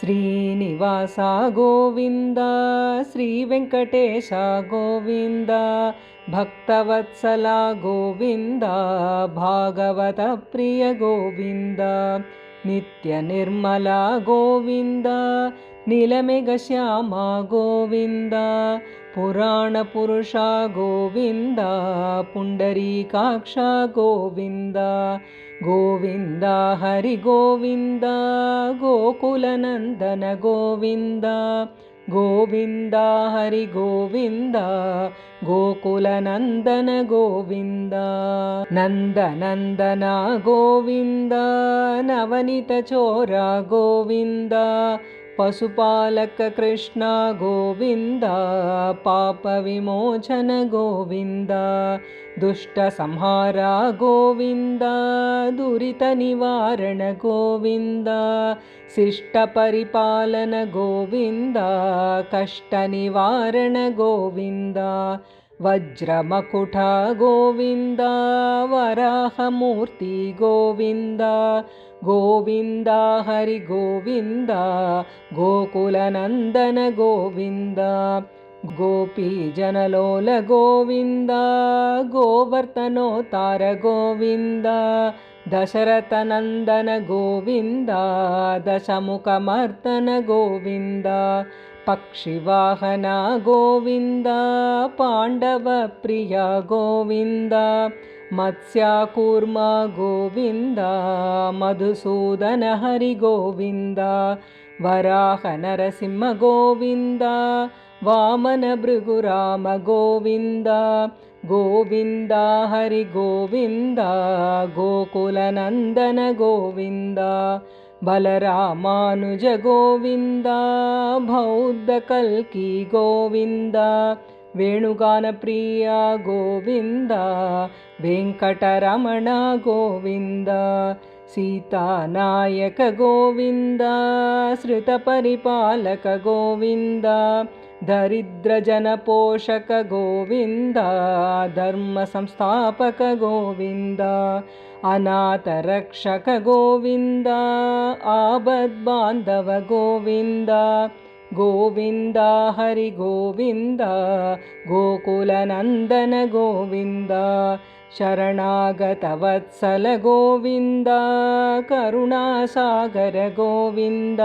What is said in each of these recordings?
श्रीनिवासा गोविन्द श्रीवेङ्कटेश गोविन्द भक्तवत्सला गोविन्द भागवतप्रिय गोविन्द नित्यनिर्मला गोविन्द नीलमेघश्यामा गोविन्द पुराणपुरुषा गोविन्द पुण्डरीकाक्षा गोविन्द गोविन्द हरिगोविन्द गोकुलनन्दन गोविन्द गोविन्द हरिगोविन्द गोकुलनन्दन गोविन्द नन्दनन्दना गोविन्द नवनीतचोरा गोविन्द पशुपालककृष्ण गोविन्द पापविमोचन गोविन्द दुष्टसंहारा गोविन्द दुरितनिवारण गोविन्द शिष्टपरिपालन गोविन्द कष्टनिवारण गोविन्द वज्रमकुट गोविन्द वराहमूर्ति गोविन्द गोविन्द हरिगोविन्द गोकुलनन्दन गोविन्द गोपीजनलोल गोविन्द गोवर्तनोत्तार गोविन्द दशरथनन्दन गोविन्द दशमुखमर्दन गोविन्द पक्षिवाहना गोविन्द पाण्डवप्रिया गोविन्द मत्स्याकूर्मा गोविन्द मधुसूदन हरिगोविन्द वराहनरसिंह गोविन्द वामनभृगुराम गोविन्द गोविन्द हरिगोविन्द गोकुलनन्दन गोविन्द बलरामानुज गोविन्द बौद्धकल्की गोविन्द वेणुगानप्रिया गोविन्द वेङ्कटरमण गोविन्द सीतानायक गोविन्द श्रुतपरिपालक गोविन्द दरिद्रजनपोषक गोविन्द धर्मसंस्थापक गोविन्द अनाथरक्षक गोविन्द आपद्बान्धव गोविन्द गोविन्द हरिगोविन्द गोकुलनन्दन गोविन्द शरणागतवत्सल गोविन्द करुणासागर गोविन्द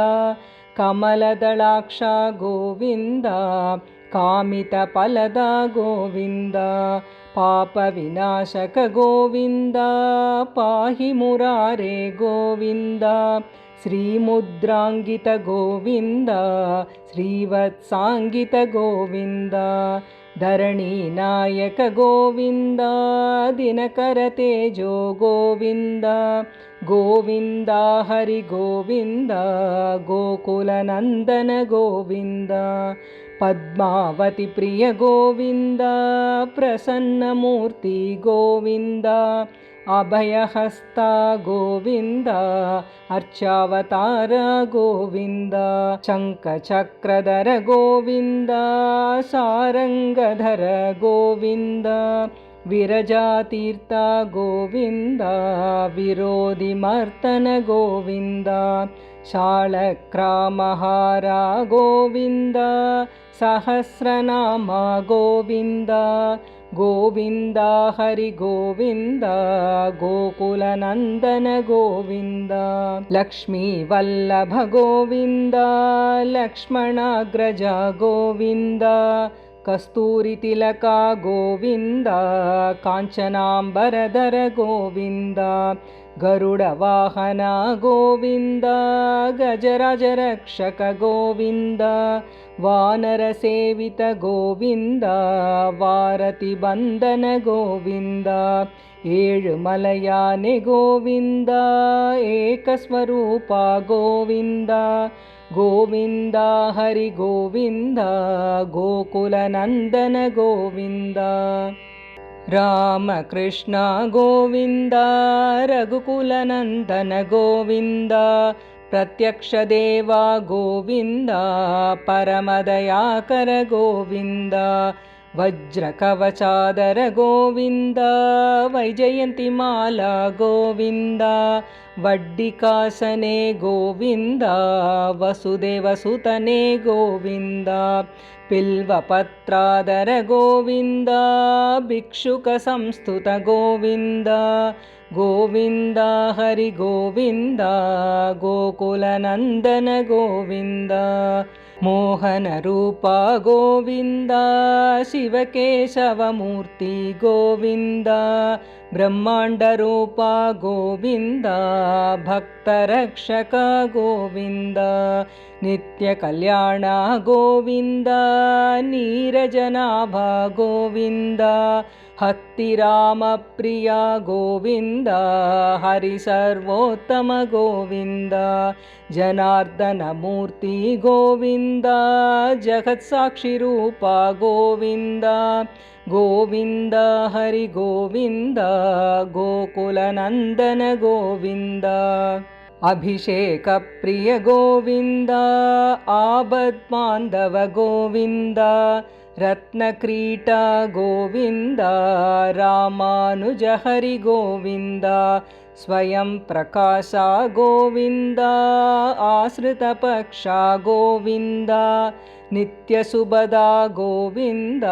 कमलदलाक्षा गोविन्द कामितफलदा गोविन्द पापविनाशक गोविन्द पाहि मुरारे गोविन्द श्रीमुद्राङ्गित गोविन्द श्रीवत्साङ्गित गोविन्द धरणीनायक गोविन्द दिनकरतेजो गोविन्द गोविन्द हरिगोविन्द गोकुलनन्दन गोविन्द पद्मावति प्रिय गोविन्द प्रसन्नमूर्ति गोविन्द अभयहस्ता गोविन्द अर्चावतार गोविन्द शङ्खचक्रधर गोविन्द सारङ्गधर गोविन्द विरजातीर्थ गोविन्द विरोधिमर्तन गोविन्द शालक्रामहारा गोविन्द सहस्रनाम गोविन्द गोविन्द हरिगोविन्द गोकुलनन्दन गोविन्द लक्ष्मीवल्लभ गोविन्द लक्ष्मणाग्रज गोविन्द कस्तूरितिलका गोविन्द काञ्चनाम्बरधर गोविन्द गरुडवाहना गोविन्द गजराजरक्षक गोविन्द वानरसेवित गोविन्द वारतिबन्धन गोविन्द एळुमलयाने गोविन्द एकस्वरूपा गोविन्द गोविन्द हरिगोविन्द गोकुलनन्दन गोविन्द रामकृष्ण गोविन्द रघुकुलनन्दन गोविन्द प्रत्यक्षदेवा गोविन्द परमदयाकर गोविन्द वज्रकवचादर गोविन्द वैजयन्तिमाला गोविन्द वड्डिकासने गोविन्द वसुदेवसुतने गोविन्द पिल्वपत्रादर गोविन्द भिक्षुकसंस्तुत गोविन्द गोविन्द हरिगोविन्द गोकुलनन्दन गोविन्द मोहनरूपा गोविन्द शिवकेशवमूर्ति गोविन्द ब्रह्माण्डरूपा गोविन्द भक्तरक्षक गोविन्द नित्यकल्याण गोविन्द नीरजनाभा गोविन्द हत्तिरामप्रिया गोविन्द हरिसर्वोत्तम गोविन्द जनार्दनमूर्ति गोविन्द जगत्साक्षिरूपा गोविन्द गोविन्द हरिगोविन्द गोकुलनन्दन गोविन्द अभिषेकप्रिय गोविन्द आपद्बान्धव गोविन्द रत्नक्रीटा गोविन्द रामानुज हरिगोविन्द स्वयं प्रकाशा गोविन्द आश्रितपक्षा गोविन्द नित्यसुभदा गोविन्द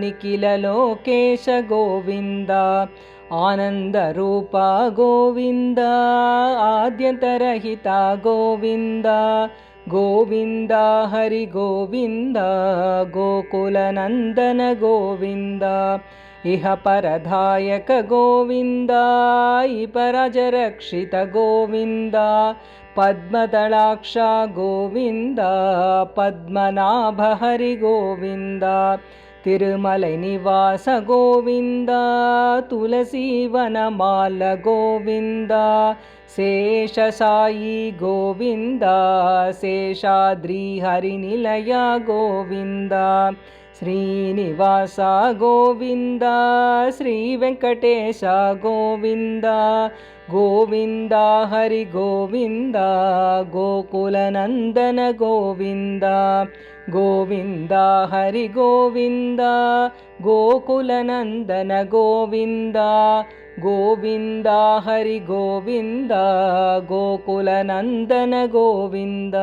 निखिललोकेश गोविन्द आनन्दरूपा गोविन्द आद्यन्तरहिता गोविन्द गोविन्द हरिगोविन्द गोकुलनन्दन गोविन्द इह परधायक गोविन्द इपरजरक्षित गोविन्द पद्मदलाक्षा गोविन्द पद्मनाभ हरिगोविन्द तिरुमलनिवास गोविन्द तुलसीवनमाल गोविन्द शेषसायि गोविन्द शेषाद्रिहरिनिलया गोविन्द श्रीनिवास गोविन्द श्रीवेङ्कटेश गोविन्द गोविन्द हरिगोविन्द गोकुलनन्दन गोविन्द गोविन्द हरिगोविन्द गोकुलनन्दन गोविन्द गोविन्द हरिगोविन्द गोकुलनन्दन गोविन्द